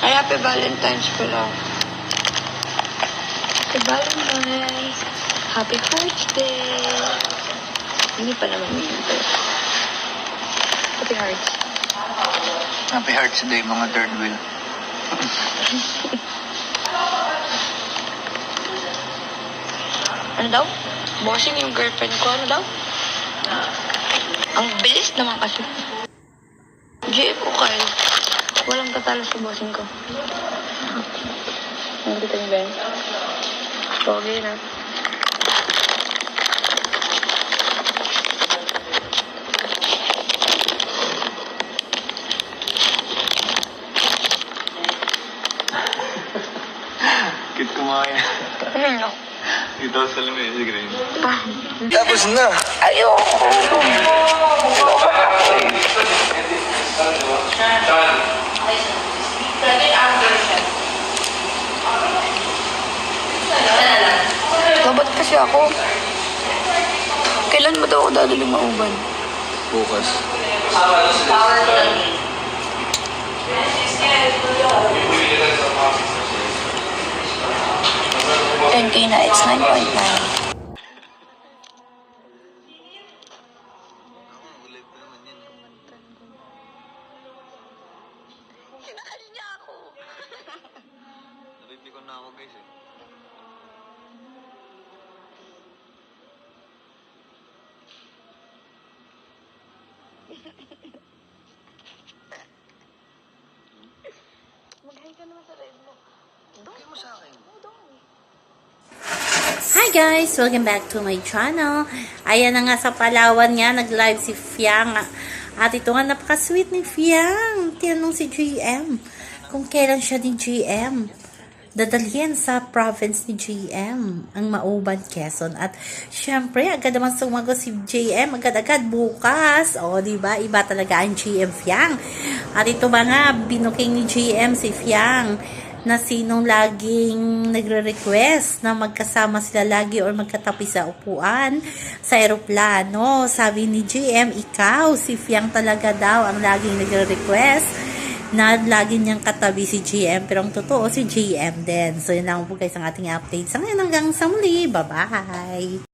Ay, happy Valentine's pala. Happy Valentine's. Happy Hearts Day. Hindi pa naman yun. pero- Happy Hearts. Happy Hearts Day, mga third wheel. Ano daw? Bossing yung girlfriend ko. Ano daw? Ang bilis naman kasi. GF ko Kyle. Walang tatalo sa bossing ko. Ang kita niyo ba yun? Pogi na. Kit kumain. Ano no? Ito sa lamig si Green. Ah, Tapos na. ayoko. Kasi ako. Kailan mo daw ako dadaling mauban? Bukas. Ten K na, it's 9.9. Sinakal niya ako. Napipikon na ako guys eh. Mag-hi ka naman sa red mo. Bigay mo sa akin. Hi guys! Welcome back to my channel. Ayan na nga sa Palawan nga, nag-live si Fiang. At ito nga, napaka-sweet ni Fiang. Tinanong si GM kung kailan siya ni GM dadalhin sa province ni GM, ang Mauban, Quezon. At syempre, agad naman sumagot si GM, agad-agad bukas. O, di ba Iba talaga ang GM Fiang. At ito ba nga, binuking ni GM si Fiang na sinong laging nagre-request na magkasama sila lagi or magkatapi sa upuan sa eroplano. Sabi ni GM, ikaw, si Fiang talaga daw ang laging nagre-request na lagi niyang katabi si GM pero ang totoo si GM din. So yun lang po guys ang ating update. Sa ngayon hanggang sa muli. Bye-bye!